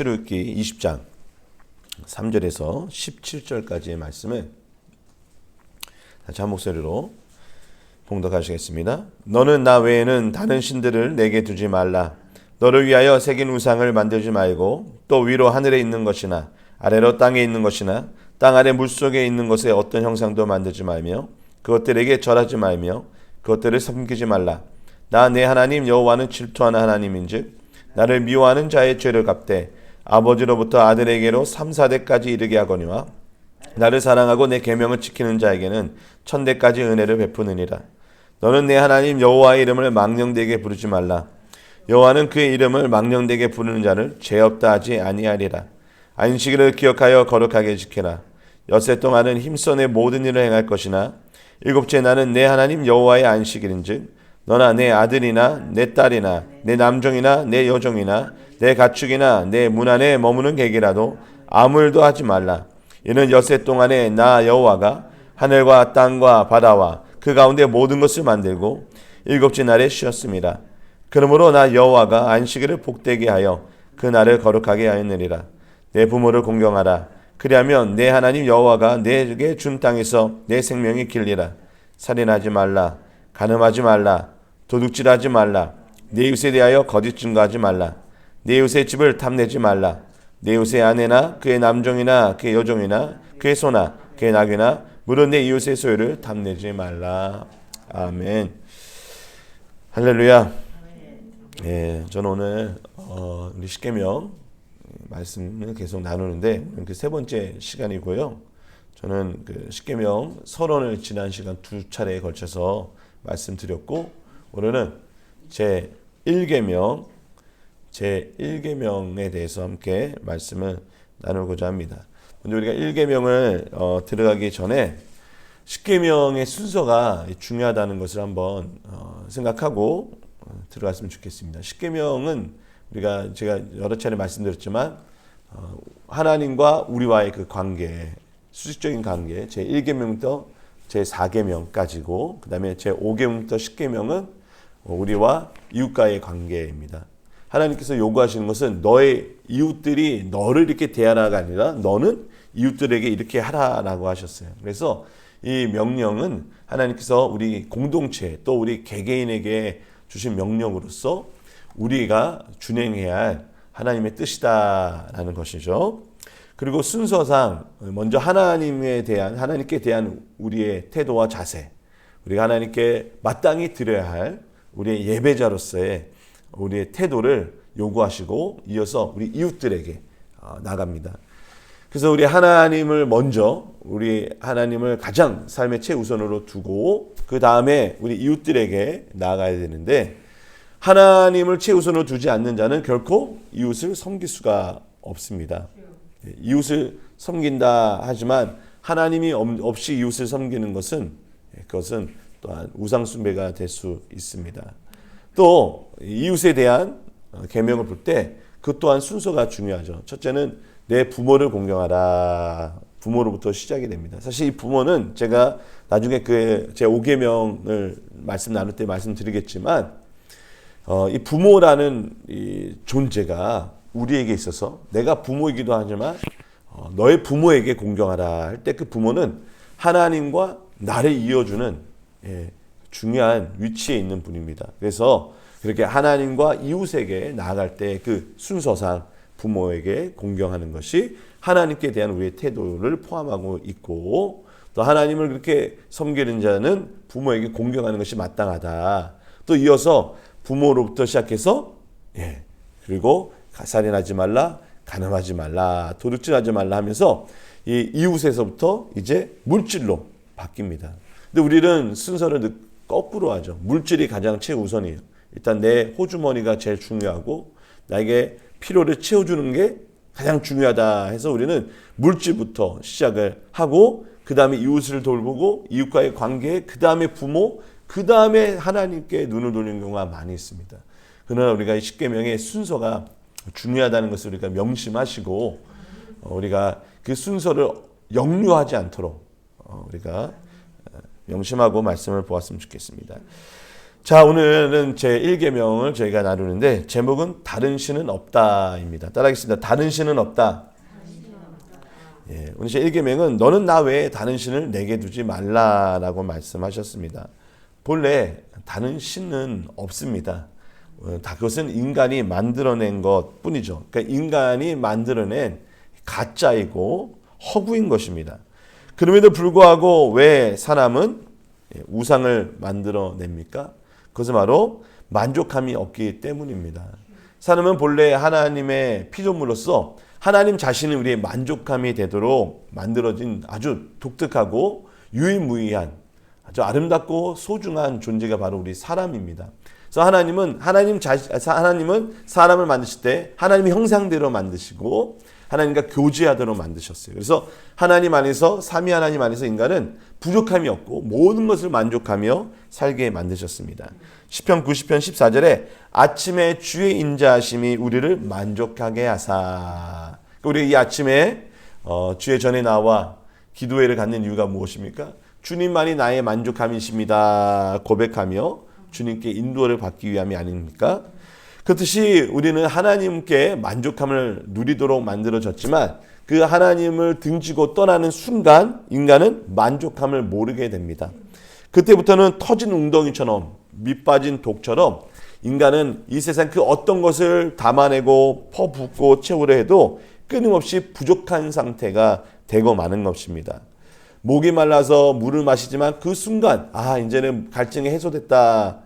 출애굽기 20장 3절에서 17절까지의 말씀을 다시 한 목소리로 봉독하시겠습니다. 너는 나 외에는 다른 신들을 내게 두지 말라. 너를 위하여 새긴 우상을 만들지 말고 또 위로 하늘에 있는 것이나 아래로 땅에 있는 것이나 땅 아래 물속에 있는 것에 어떤 형상도 만들지 말며 그것들에게 절하지 말며 그것들을 섬기지 말라. 나 내 하나님 여호와는 질투하는 하나님인즉 나를 미워하는 자의 죄를 갚되 아버지로부터 아들에게로 3, 4대까지 이르게 하거니와 나를 사랑하고 내 계명을 지키는 자에게는 천대까지 은혜를 베푸느니라. 너는 내 하나님 여호와의 이름을 망령되게 부르지 말라. 여호와는 그의 이름을 망령되게 부르는 자를 죄 없다 하지 아니하리라. 안식일을 기억하여 거룩하게 지키라. 엿새 동안은 힘써 내 모든 일을 행할 것이나 일곱째 나는 내 하나님 여호와의 안식일인즉 너나 내 아들이나 내 딸이나 내 남종이나 내 여종이나 내 가축이나 내 문 안에 머무는 객이라도 아무 일도 하지 말라. 이는 엿새 동안에 나 여호와가 하늘과 땅과 바다와 그 가운데 모든 것을 만들고 일곱째 날에 쉬었습니다. 그러므로 나 여호와가 안식일을 복되게 하여 그 날을 거룩하게 하였느니라. 내 부모를 공경하라. 그리하면 내 하나님 여호와가 내게 준 땅에서 내 생명이 길리라. 살인하지 말라. 가늠하지 말라. 도둑질하지 말라. 내 이웃에 대하여 거짓 증거하지 말라. 내 이웃의 집을 탐내지 말라. 내 이웃의 아내나 그의 남종이나 그의 여종이나 그의 소나 그의 낙이나 물은 내 이웃의 소유를 탐내지 말라. 아멘. 할렐루야. 예, 저는 오늘 어, 우리 십계명 말씀을 계속 나누는데 그 세 번째 시간이고요. 저는 그 십계명 서론을 지난 시간 두 차례에 걸쳐서 말씀드렸고 오늘은 제 1계명 제 1계명에 대해서 함께 말씀을 나누고자 합니다. 먼저 우리가 1계명을 어, 들어가기 전에 10계명의 순서가 중요하다는 것을 한번 어, 생각하고 어, 들어갔으면 좋겠습니다. 10계명은 우리가 제가 여러 차례 말씀드렸지만 어, 하나님과 우리와의 그 관계, 수직적인 관계, 제 1계명부터 제 4계명까지고 그다음에 제 5계명부터 10계명은 우리와 이웃과의 관계입니다. 하나님께서 요구하시는 것은 너의 이웃들이 너를 이렇게 대하라가 아니라 너는 이웃들에게 이렇게 하라라고 하셨어요. 그래서 이 명령은 하나님께서 우리 공동체 또 우리 개개인에게 주신 명령으로서 우리가 준행해야 할 하나님의 뜻이다라는 것이죠. 그리고 순서상 먼저 하나님에 대한 하나님께 대한 우리의 태도와 자세, 우리가 하나님께 마땅히 드려야 할 우리의 예배자로서의 우리의 태도를 요구하시고 이어서 우리 이웃들에게 어, 나갑니다. 그래서 우리 하나님을 먼저 우리 하나님을 가장 삶의 최우선으로 두고 그 다음에 우리 이웃들에게 나아가야 되는데 하나님을 최우선으로 두지 않는 자는 결코 이웃을 섬길 수가 없습니다. 예, 이웃을 섬긴다 하지만 하나님이 없이 이웃을 섬기는 것은 예, 그것은 또한 우상 숭배가 될 수 있습니다. 또 이웃에 대한 어, 계명을 볼 때 그 또한 순서가 중요하죠. 첫째는 내 부모를 공경하라. 부모로부터 시작이 됩니다. 사실 이 부모는 제가 나중에 그 제 5계명을 말씀 나눌 때 말씀드리겠지만 어, 이 부모라는 이 존재가 우리에게 있어서 내가 부모이기도 하지만 어, 너의 부모에게 공경하라 할 때 그 부모는 하나님과 나를 이어주는 예, 중요한 위치에 있는 분입니다. 그래서 그렇게 하나님과 이웃에게 나아갈 때 그 순서상 부모에게 공경하는 것이 하나님께 대한 우리의 태도를 포함하고 있고 또 하나님을 그렇게 섬기는 자는 부모에게 공경하는 것이 마땅하다. 또 이어서 부모로부터 시작해서 예 그리고 살인하지 말라, 가늠하지 말라, 도둑질하지 말라 하면서 이 이웃에서부터 이제 물질로 바뀝니다. 근데 우리는 순서를 거꾸로 하죠. 물질이 가장 최우선이에요. 일단 내 호주머니가 제일 중요하고 나에게 필요를 채워주는 게 가장 중요하다 해서 우리는 물질부터 시작을 하고 그 다음에 이웃을 돌보고 이웃과의 관계, 그 다음에 부모, 그 다음에 하나님께 눈을 돌리는 경우가 많이 있습니다. 그러나 우리가 이 십계명의 순서가 중요하다는 것을 우리가 명심하시고 어, 우리가 그 순서를 역류하지 않도록 어, 우리가 어, 명심하고 말씀을 보았으면 좋겠습니다. 자, 오늘은 제 1계명을 저희가 나누는데 제목은 다른 신은 없다입니다. 따라하겠습니다. 다른 신은 없다. 예, 오늘 제 1계명은 너는 나 외에 다른 신을 내게 두지 말라라고 말씀하셨습니다. 본래 다른 신은 없습니다. 어, 다 그것은 인간이 만들어낸 것 뿐이죠. 그러니까 인간이 만들어낸 가짜이고 허구인 것입니다. 그럼에도 불구하고 왜 사람은 예, 우상을 만들어냅니까? 그것은 바로 만족함이 없기 때문입니다. 사람은 본래 하나님의 피조물로서 하나님 자신이 우리의 만족함이 되도록 만들어진 아주 독특하고 유일무이한 아주 아름답고 소중한 존재가 바로 우리 사람입니다. 그래서 하나님은 하나님 자 하나님은 사람을 만드실 때 하나님의 형상대로 만드시고 하나님과 교제하도록 만드셨어요. 그래서 하나님 안에서 삼위 하나님 안에서 인간은 부족함이 없고 모든 것을 만족하며 살게 만드셨습니다. 시편 90편 14절에 아침에 주의 인자하심이 우리를 만족하게 하사. 그러니까 우리 이 아침에 어, 주의 전에 나와 기도회를 갖는 이유가 무엇입니까? 주님만이 나의 만족함이십니다. 고백하며 주님께 인도를 받기 위함이 아닙니까? 그렇듯이 우리는 하나님께 만족함을 누리도록 만들어졌지만 그 하나님을 등지고 떠나는 순간 인간은 만족함을 모르게 됩니다. 그때부터는 터진 웅덩이처럼 밑빠진 독처럼 인간은 이 세상 그 어떤 것을 담아내고 퍼붓고 채우려 해도 끊임없이 부족한 상태가 되고 마는 것입니다. 목이 말라서 물을 마시지만 그 순간 아 이제는 갈증이 해소됐다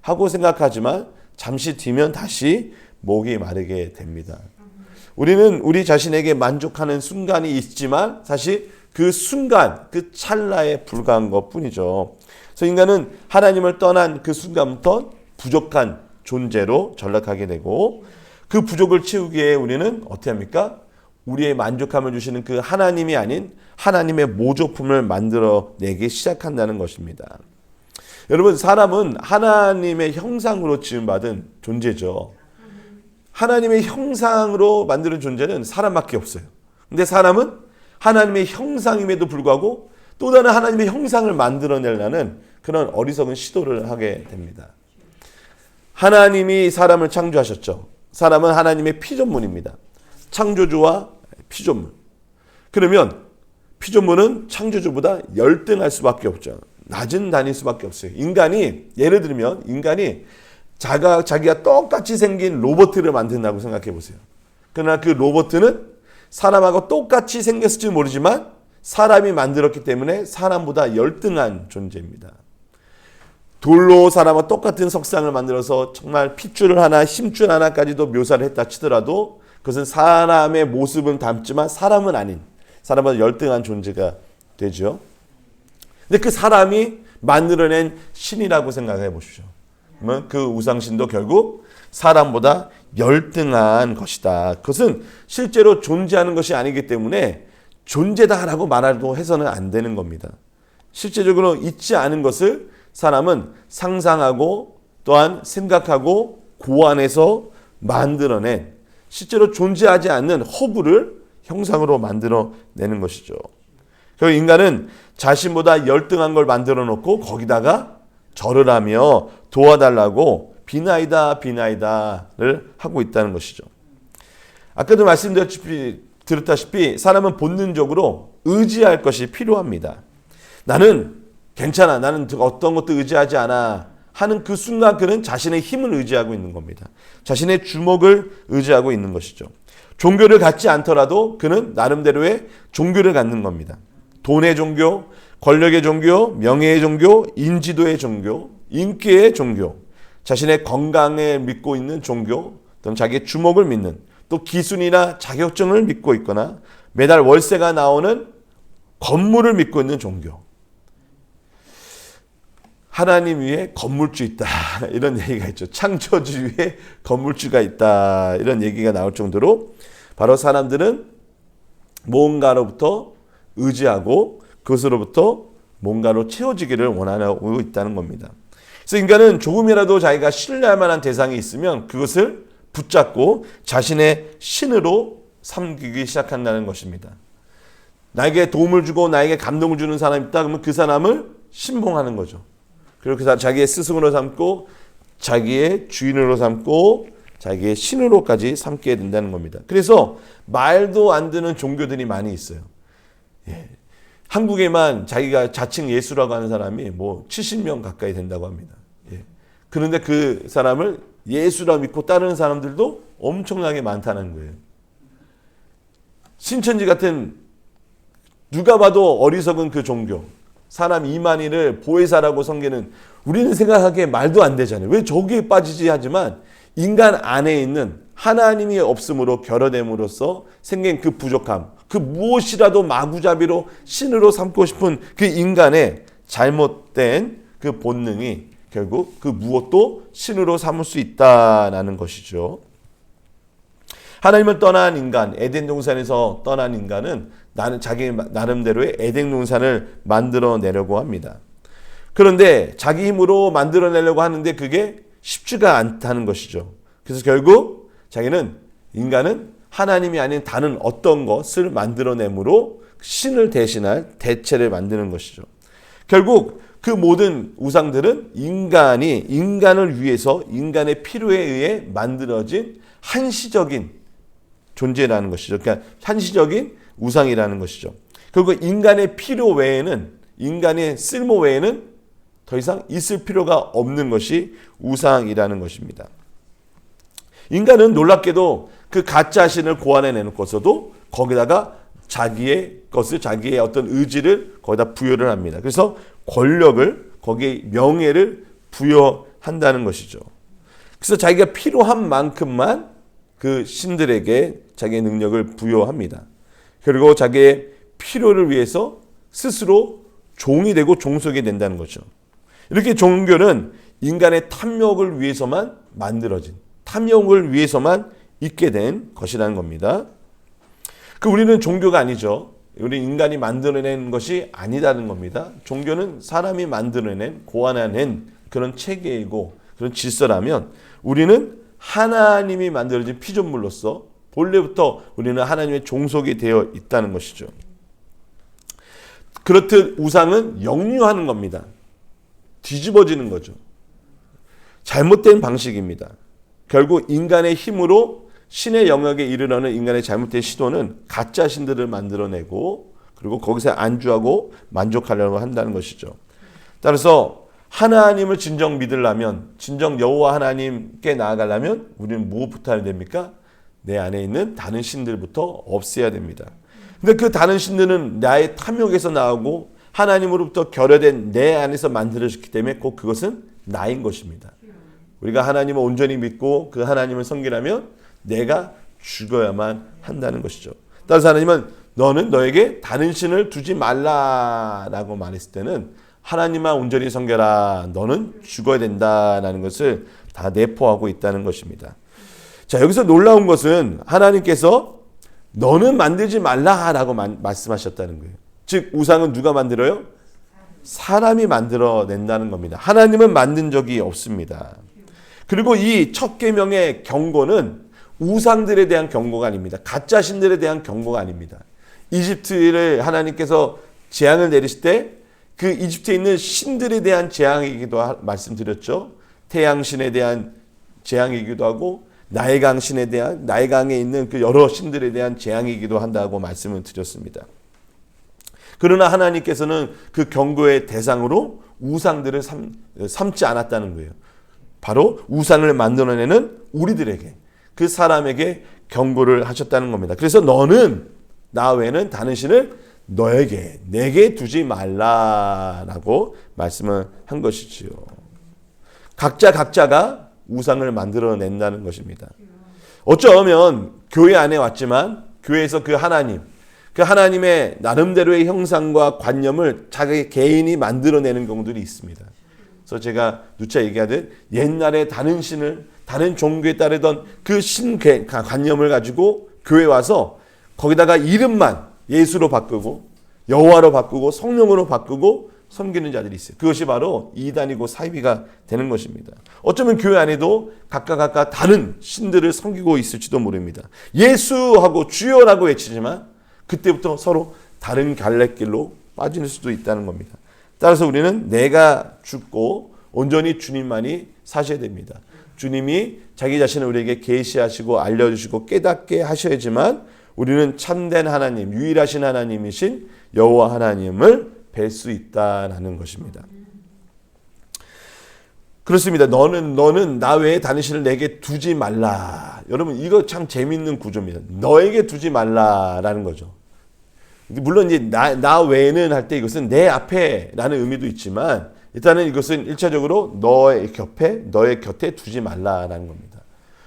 하고 생각하지만 잠시 뒤면 다시 목이 마르게 됩니다. 우리는 우리 자신에게 만족하는 순간이 있지만 사실 그 순간 그 찰나에 불과한 것 뿐이죠. 그래서 인간은 하나님을 떠난 그 순간부터 부족한 존재로 전락하게 되고 그 부족을 채우기 위해 우리는 어떻게 합니까? 우리의 만족함을 주시는 그 하나님이 아닌 하나님의 모조품을 만들어내기 시작한다는 것입니다. 여러분, 사람은 하나님의 형상으로 지음받은 존재죠. 하나님의 형상으로 만드는 존재는 사람밖에 없어요. 근데 사람은 하나님의 형상임에도 불구하고 또 다른 하나님의 형상을 만들어내려는 그런 어리석은 시도를 하게 됩니다. 하나님이 사람을 창조하셨죠. 사람은 하나님의 피조물입니다. 창조주와 피조물. 그러면 피조물은 창조주보다 열등할 수밖에 없죠. 낮은 단일 수밖에 없어요. 인간이 예를 들면 인간이 자가 자기가 똑같이 생긴 로봇을 만든다고 생각해 보세요. 그러나 그 로봇은 사람하고 똑같이 생겼을지 모르지만 사람이 만들었기 때문에 사람보다 열등한 존재입니다. 돌로 사람과 똑같은 석상을 만들어서 정말 핏줄 하나, 힘줄 하나까지도 묘사를 했다 치더라도 그것은 사람의 모습은 담지만 사람은 아닌 사람보다 열등한 존재가 되죠. 근데 그 사람이 만들어낸 신이라고 생각해 보십시오. 그러면 그 우상신도 결국 사람보다 열등한 것이다. 그것은 실제로 존재하는 것이 아니기 때문에 존재다라고 말하도 해서는 안 되는 겁니다. 실제적으로 있지 않은 것을 사람은 상상하고 또한 생각하고 고안해서 만들어낸 실제로 존재하지 않는 허구를 형상으로 만들어내는 것이죠. 그리고 인간은 자신보다 열등한 걸 만들어 놓고 거기다가 절을 하며 도와달라고 비나이다 비나이다를 하고 있다는 것이죠. 아까도 말씀드렸다시피 들었다시피 사람은 본능적으로 의지할 것이 필요합니다. 나는 괜찮아. 나는 어떤 것도 의지하지 않아. 하는 그 순간 그는 자신의 힘을 의지하고 있는 겁니다. 자신의 주목을 의지하고 있는 것이죠. 종교를 갖지 않더라도 그는 나름대로의 종교를 갖는 겁니다. 돈의 종교, 권력의 종교, 명예의 종교, 인지도의 종교, 인기의 종교, 자신의 건강에 믿고 있는 종교, 또는 자기의 주목을 믿는, 또 기순이나 자격증을 믿고 있거나 매달 월세가 나오는 건물을 믿고 있는 종교. 하나님 위에 건물주 있다. 이런 얘기가 있죠. 창조주 위에 건물주가 있다. 이런 얘기가 나올 정도로 바로 사람들은 뭔가로부터 의지하고 그것으로부터 뭔가로 채워지기를 원하고 있다는 겁니다. 그래서 인간은 조금이라도 자기가 신뢰할 만한 대상이 있으면 그것을 붙잡고 자신의 신으로 삼기기 시작한다는 것입니다. 나에게 도움을 주고 나에게 감동을 주는 사람이 있다 그러면 그 사람을 신봉하는 거죠. 그리고 그 자기의 스승으로 삼고 자기의 주인으로 삼고 자기의 신으로까지 삼게 된다는 겁니다. 그래서 말도 안 되는 종교들이 많이 있어요. 예. 한국에만 자기가 자칭 예수라고 하는 사람이 뭐 70명 가까이 된다고 합니다. 예. 그런데 그 사람을 예수라 믿고 따르는 사람들도 엄청나게 많다는 거예요. 신천지 같은 누가 봐도 어리석은 그 종교, 사람 이만희를 보혜사라고 섬기는 우리는 생각하기에 말도 안 되잖아요. 왜 저기에 빠지지 하지만 인간 안에 있는 하나님이 없음으로 결여됨으로써 생긴 그 부족함, 그 무엇이라도 마구잡이로 신으로 삼고 싶은 그 인간의 잘못된 그 본능이 결국 그 무엇도 신으로 삼을 수 있다라는 것이죠. 하나님을 떠난 인간, 에덴 동산에서 떠난 인간은 나는 자기 나름대로의 에덴 동산을 만들어 내려고 합니다. 그런데 자기 힘으로 만들어 내려고 하는데 그게 쉽지가 않다는 것이죠. 그래서 결국 자기는 인간은 하나님이 아닌 다른 어떤 것을 만들어내므로 신을 대신할 대체를 만드는 것이죠. 결국 그 모든 우상들은 인간이 인간을 위해서 인간의 필요에 의해 만들어진 한시적인 존재라는 것이죠. 그러니까 한시적인 우상이라는 것이죠. 결국 인간의 필요 외에는 인간의 쓸모 외에는 더 이상 있을 필요가 없는 것이 우상이라는 것입니다. 인간은 놀랍게도 그 가짜 신을 고안해 내놓고서도 거기다가 자기의 것을 자기의 어떤 의지를 거기다 부여를 합니다. 그래서 권력을 거기에 명예를 부여한다는 것이죠. 그래서 자기가 필요한 만큼만 그 신들에게 자기의 능력을 부여합니다. 그리고 자기의 필요를 위해서 스스로 종이 되고 종속이 된다는 거죠. 이렇게 종교는 인간의 탐욕을 위해서만 만들어진 탐욕을 위해서만 있게 된 것이라는 겁니다. 그 우리는 종교가 아니죠. 우리 인간이 만들어낸 것이 아니다는 겁니다. 종교는 사람이 만들어낸 고안해낸 그런 체계이고 그런 질서라면 우리는 하나님이 만들어진 피조물로서 본래부터 우리는 하나님의 종속이 되어 있다는 것이죠. 그렇듯 우상은 역류하는 겁니다. 뒤집어지는 거죠. 잘못된 방식입니다. 결국 인간의 힘으로 신의 영역에 이르려는 인간의 잘못된 시도는 가짜 신들을 만들어내고 그리고 거기서 안주하고 만족하려고 한다는 것이죠. 따라서 하나님을 진정 믿으려면 진정 여호와 하나님께 나아가려면 우리는 무엇부터 해야 됩니까? 내 안에 있는 다른 신들부터 없애야 됩니다. 근데 그 다른 신들은 나의 탐욕에서 나오고 하나님으로부터 결여된 내 안에서 만들어졌기 때문에 꼭 그것은 나인 것입니다. 우리가 하나님을 온전히 믿고 그 하나님을 섬기려면 내가 죽어야만 한다는 것이죠. 따라서 하나님은 너는 너에게 다른 신을 두지 말라라고 말했을 때는 하나님만 온전히 섬겨라. 너는 죽어야 된다라는 것을 다 내포하고 있다는 것입니다. 자, 여기서 놀라운 것은 하나님께서 너는 만들지 말라라고 말씀하셨다는 거예요. 즉 우상은 누가 만들어요? 사람이 만들어 낸다는 겁니다. 하나님은 만든 적이 없습니다. 그리고 이 첫 계명의 경고는 우상들에 대한 경고가 아닙니다. 가짜 신들에 대한 경고가 아닙니다. 이집트를 하나님께서 재앙을 내리실 때 그 이집트에 있는 신들에 대한 재앙이기도 하, 말씀드렸죠. 태양신에 대한 재앙이기도 하고 나일강 신에 대한 나일강에 있는 그 여러 신들에 대한 재앙이기도 한다고 말씀을 드렸습니다. 그러나 하나님께서는 그 경고의 대상으로 우상들을 삼, 삼지 않았다는 거예요. 바로 우상을 만들어내는 우리들에게 그 사람에게 경고를 하셨다는 겁니다. 그래서 너는 나 외에는 다른 신을 너에게 내게 두지 말라라고 말씀을 한 것이지요. 각자 각자가 우상을 만들어 낸다는 것입니다. 어쩌면 교회 안에 왔지만 교회에서 그 하나님, 그 하나님의 나름대로의 형상과 관념을 자기 개인이 만들어내는 경우들이 있습니다. 그래서 제가 누차 얘기하듯 옛날에 다른 신을 다른 종교에 따르던 그신 관념을 가지고 교회 와서 거기다가 이름만 예수로 바꾸고 여호와로 바꾸고 성령으로 바꾸고 섬기는 자들이 있어요. 그것이 바로 이단이고 사이비가 되는 것입니다. 어쩌면 교회 안에도 각각 각각 다른 신들을 섬기고 있을지도 모릅니다. 예수하고 주여라고 외치지만 그때부터 서로 다른 갈래길로 빠질 수도 있다는 겁니다. 따라서 우리는 내가 죽고 온전히 주님만이 사셔야 됩니다. 주님이 자기 자신을 우리에게 계시하시고 알려주시고 깨닫게 하셔야지만 우리는 참된 하나님, 유일하신 하나님이신 여호와 하나님을 뵐 수 있다라는 것입니다. 그렇습니다. 너는 너는 나 외에 다른 신을 내게 두지 말라. 여러분 이거 참 재밌는 구조입니다. 너에게 두지 말라라는 거죠. 물론 이제 나, 나 외에는 할 때 이것은 내 앞에라는 의미도 있지만 일단은 이것은 일차적으로 너의 곁에 너의 곁에 두지 말라라는 겁니다.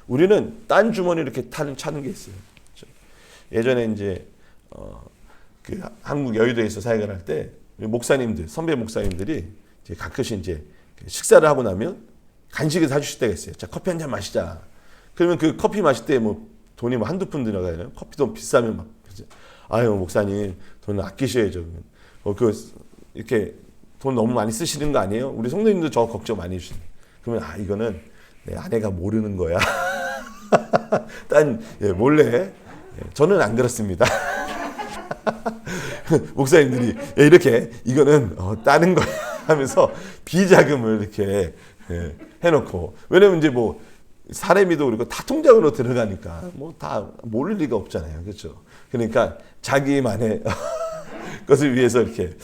우리는 딴 주머니 이렇게 타는 차는 게 있어요. 그렇죠? 예전에 이제 어, 그 한국 여의도에서 사역을 할 때 목사님들 선배 목사님들이 이제 가끔씩 이제 식사를 하고 나면 간식을 사주실 때가 있어요. 자 커피 한 잔 마시자. 그러면 그 커피 마실 때 뭐 돈이 뭐 한두 푼 들어가요. 커피도 비싸면 막 아유 목사님 돈 아끼셔야죠. 어, 그 이렇게 돈 너무 많이 쓰시는 거 아니에요? 우리 성도님도 저 걱정 많이 해주시네. 그러면 아 이거는 내 아내가 모르는 거야. 딴 예, 몰래. 예, 저는 안 그렇습니다. 목사님들이 예, 이렇게 이거는 어, 따는 거야 하면서 비자금을 이렇게 예, 해놓고 왜냐면 이제 뭐 사례미도 그리고 다 통장으로 들어가니까 뭐 다 모를 리가 없잖아요, 그렇죠? 그러니까 자기만의 것을 위해서 이렇게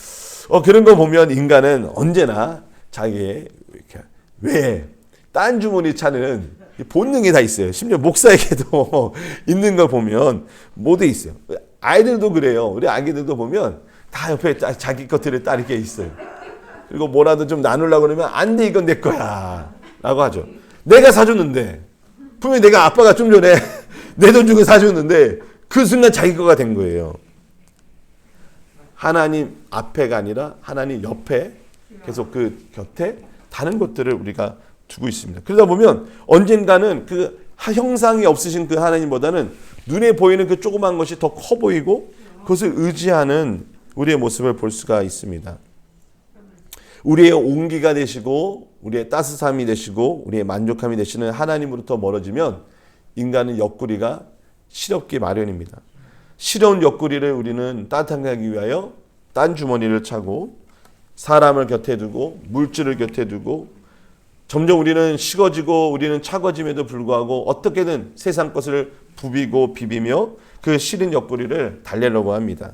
어 그런 거 보면 인간은 언제나 자기의 이렇게 왜 딴 주머니 차는 본능이 다 있어요. 심지어 목사에게도 있는 걸 보면 모두 있어요. 아이들도 그래요. 우리 아기들도 보면 다 옆에 자기 것들을 따르게 있어요. 그리고 뭐라도 좀 나누려고 그러면 안 돼, 이건 내 거야. 라고 하죠. 내가 사줬는데, 분명히 내가 아빠가 좀 전에 내 돈 주고 사줬는데, 그 순간 자기 거가 된 거예요. 하나님 앞에가 아니라 하나님 옆에 계속 그 곁에 다른 것들을 우리가 두고 있습니다. 그러다 보면 언젠가는 그 형상이 없으신 그 하나님보다는 눈에 보이는 그 조그만 것이 더 커 보이고 그것을 의지하는 우리의 모습을 볼 수가 있습니다. 우리의 온기가 되시고 우리의 따스함이 되시고 우리의 만족함이 되시는 하나님으로부터 멀어지면 인간은 옆구리가 시렵기 마련입니다. 시려운 옆구리를 우리는 따뜻하게 하기 위하여 딴 주머니를 차고 사람을 곁에 두고 물질을 곁에 두고 점점 우리는 식어지고 우리는 차가짐에도 불구하고 어떻게든 세상 것을 부비고 비비며 그 시린 옆구리를 달래려고 합니다.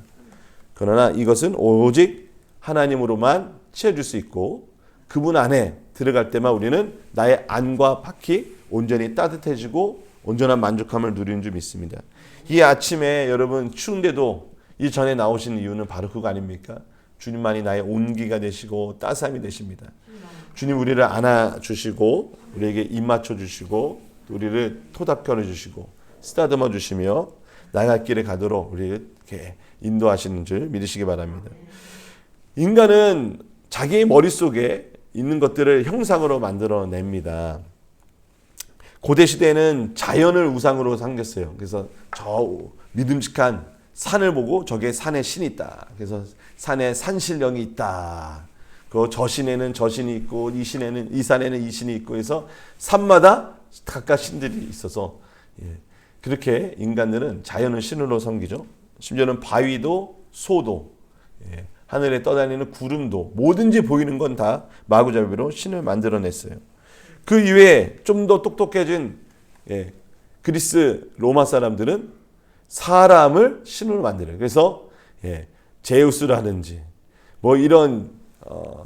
그러나 이것은 오직 하나님으로만 채워줄 수 있고 그분 안에 들어갈 때만 우리는 나의 안과 밖이 온전히 따뜻해지고 온전한 만족함을 누리는 줄 믿습니다. 이 아침에 여러분 추운데도 이 전에 나오신 이유는 바로 그거 아닙니까? 주님만이 나의 온기가 되시고 따스함이 되십니다. 주님 우리를 안아주시고 우리에게 입 맞춰 주시고 우리를 토닥여 주시고 쓰다듬어 주시며 나갈 길에 가도록 우리를 이렇게 인도하시는 줄 믿으시기 바랍니다. 인간은 자기의 머릿속에 있는 것들을 형상으로 만들어냅니다. 고대 시대에는 자연을 우상으로 삼겼어요. 그래서 저 믿음직한 산을 보고 저게 산에 신이 있다. 그래서 산에 산신령이 있다. 그 저 신에는 저 신이 있고 이 신에는 이 산에는 이 신이 있고 해서 산마다 각각 신들이 있어서 예. 그렇게 인간들은 자연을 신으로 섬기죠. 심지어는 바위도 소도 예. 하늘에 떠다니는 구름도 뭐든지 보이는 건 다 마구잡이로 신을 만들어냈어요. 그 이외에 좀 더 똑똑해진 예, 그리스 로마 사람들은 사람을 신으로 만들어요. 그래서 예, 제우스라든지 뭐 이런 어,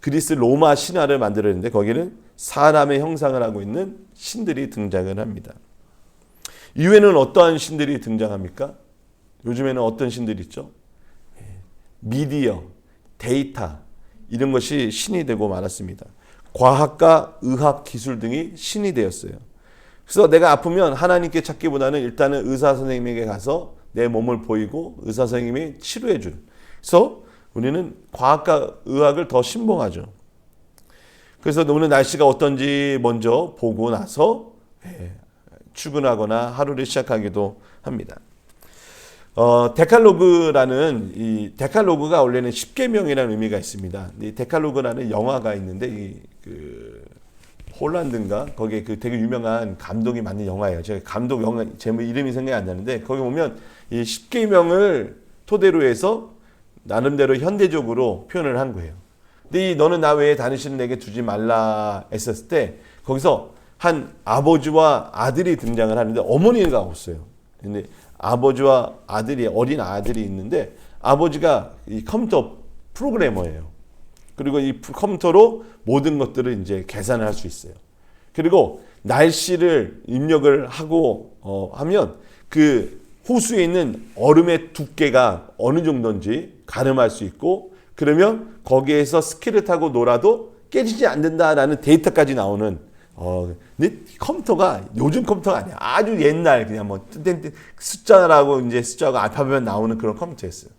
그리스 로마 신화를 만들었는데 거기는 사람의 형상을 하고 있는 신들이 등장을 합니다. 이후에는 어떠한 신들이 등장합니까? 요즘에는 어떤 신들이 있죠? 예, 미디어, 데이터 이런 것이 신이 되고 말았습니다. 과학과 의학 기술 등이 신이 되었어요. 그래서 내가 아프면 하나님께 찾기보다는 일단은 의사 선생님에게 가서 내 몸을 보이고 의사 선생님이 치료해 줄. 그래서 우리는 과학과 의학을 더 신봉하죠. 그래서 오늘 날씨가 어떤지 먼저 보고 나서 예, 출근하거나 하루를 시작하기도 합니다. 어, 데칼로그라는 이 데칼로그가 원래는 10계명이라는 의미가 있습니다. 이 데칼로그라는 영화가 있는데 이 그 홀란드인가 거기에 그 되게 유명한 감독이 만든 영화예요. 제가 감독 영화 제목 이름이 생각이 안 나는데 거기 보면 이 10계명을 토대로 해서 나름대로 현대적으로 표현을 한 거예요. 근데 이 너는 나 외에 다른 신을 내게 두지 말라 했었을 때 거기서 한 아버지와 아들이 등장을 하는데 어머니가 없어요. 근데 아버지와 아들이 어린 아들이 있는데 아버지가 이 컴퓨터 프로그래머예요. 그리고 이 컴퓨터로 모든 것들을 이제 계산을 할 수 있어요. 그리고 날씨를 입력을 하고 어, 하면 그 호수에 있는 얼음의 두께가 어느 정도인지 가늠할 수 있고 그러면 거기에서 스키를 타고 놀아도 깨지지 않는다라는 데이터까지 나오는 어 컴퓨터가 요즘 컴퓨터가 아니야 아주 옛날 그냥 뭐 땡땡 숫자라고 이제 숫자가 알파벳 나오는 그런 컴퓨터였어요.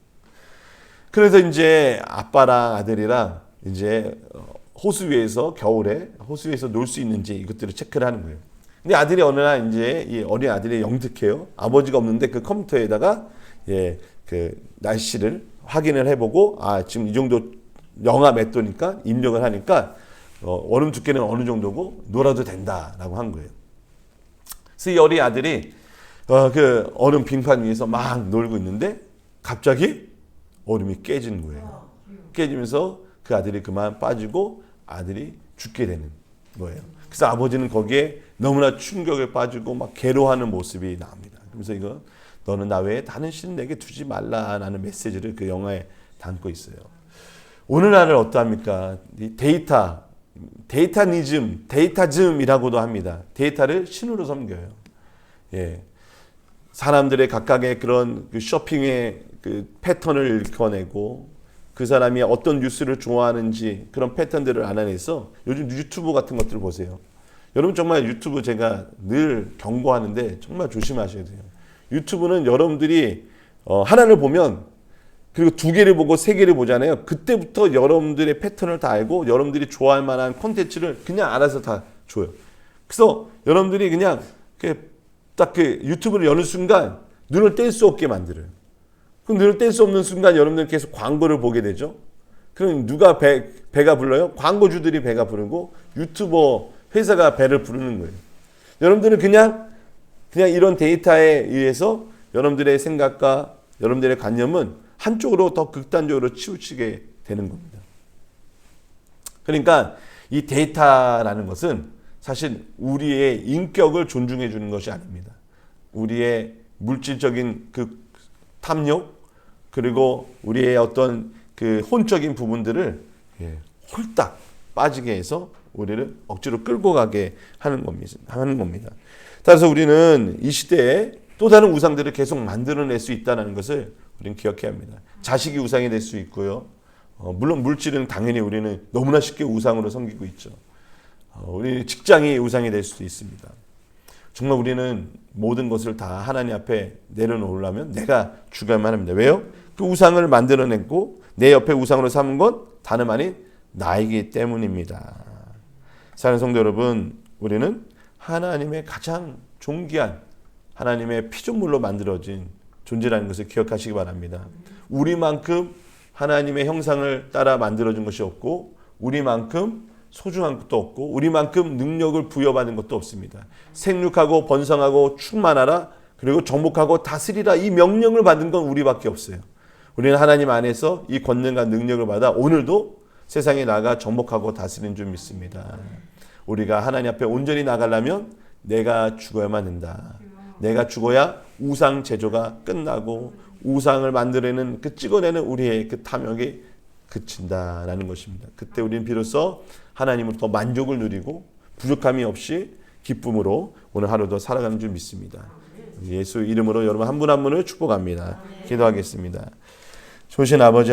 그래서 이제 아빠랑 아들이랑 이제 어, 호수 위에서 겨울에 호수 위에서 놀 수 있는지 이것들을 체크를 하는 거예요. 근데 아들이 어느 날 이제 이 어린 아들이 영특해요. 아버지가 없는데 그 컴퓨터에다가 예, 그 날씨를 확인을 해보고 아 지금 이 정도 영하 몇 도니까 입력을 하니까 어, 얼음 두께는 어느 정도고 놀아도 된다라고 한 거예요. 그래서 이 어린 아들이 어, 그 얼음 빙판 위에서 막 놀고 있는데 갑자기 얼음이 깨진 거예요. 깨지면서 그 아들이 그만 빠지고 아들이 죽게 되는 거예요. 그래서 아버지는 거기에 너무나 충격에 빠지고 막 괴로워하는 모습이 나옵니다. 그래서 이거 너는 나 외에 다른 신 내게 두지 말라라는 메시지를 그 영화에 담고 있어요. 오늘날을 어떠합니까? 이 데이터, 데이터니즘, 데이터즘이라고도 합니다. 데이터를 신으로 섬겨요. 예. 사람들의 각각의 그런 그 쇼핑의 그 패턴을 읽어내고 그 사람이 어떤 뉴스를 좋아하는지 그런 패턴들을 알아내서 요즘 유튜브 같은 것들을 보세요. 여러분 정말 유튜브 제가 늘 경고하는데 정말 조심하셔야 돼요. 유튜브는 여러분들이 어, 하나를 보면 그리고 두 개를 보고 세 개를 보잖아요. 그때부터 여러분들의 패턴을 다 알고 여러분들이 좋아할 만한 콘텐츠를 그냥 알아서 다 줘요. 그래서 여러분들이 그냥 딱그 유튜브를 여는 순간 눈을 뗄 수 없게 만들어요. 그럼 눈을 뗄 수 없는 순간 여러분들 계속 광고를 보게 되죠. 그럼 누가 배, 배가 불러요? 광고주들이 배가 부르고 유튜버 회사가 배를 부르는 거예요. 여러분들은 그냥 그냥 이런 데이터에 의해서 여러분들의 생각과 여러분들의 관념은 한쪽으로 더 극단적으로 치우치게 되는 겁니다. 그러니까 이 데이터라는 것은 사실 우리의 인격을 존중해 주는 것이 아닙니다. 우리의 물질적인 그 탐욕 그리고 우리의 어떤 그 혼적인 부분들을 예, 홀딱 빠지게 해서 우리를 억지로 끌고 가게 하는 겁니다. 하는 겁니다. 따라서 우리는 이 시대에 또 다른 우상들을 계속 만들어낼 수 있다는 것을 우리는 기억해야 합니다. 자식이 우상이 될 수 있고요. 어, 물론 물질은 당연히 우리는 너무나 쉽게 우상으로 섬기고 있죠. 어, 우리 직장이 우상이 될 수도 있습니다. 정말 우리는 모든 것을 다 하나님 앞에 내려놓으려면 내가 죽어야만 합니다. 왜요? 그 우상을 만들어냈고 내 옆에 우상으로 삼은 건 다름 아닌 나이기 때문입니다. 사랑하는 성도 여러분, 우리는 하나님의 가장 존귀한 하나님의 피조물로 만들어진 존재라는 것을 기억하시기 바랍니다. 우리만큼 하나님의 형상을 따라 만들어진 것이 없고 우리만큼 소중한 것도 없고 우리만큼 능력을 부여받은 것도 없습니다. 생육하고 번성하고 충만하라 그리고 정복하고 다스리라 이 명령을 받은 건 우리밖에 없어요. 우리는 하나님 안에서 이 권능과 능력을 받아 오늘도 세상에 나가 정복하고 다스리는 줄 믿습니다. 우리가 하나님 앞에 온전히 나가려면 내가 죽어야만 된다. 내가 죽어야 우상 제조가 끝나고 우상을 만들어내는 그 찍어내는 우리의 그 탐욕이 그친다라는 것입니다. 그때 우리는 비로소 하나님으로부터 만족을 누리고 부족함이 없이 기쁨으로 오늘 하루도 살아가는 줄 믿습니다. 예수 이름으로 여러분 한 분한 분을 축복합니다. 기도하겠습니다. 조신 아버지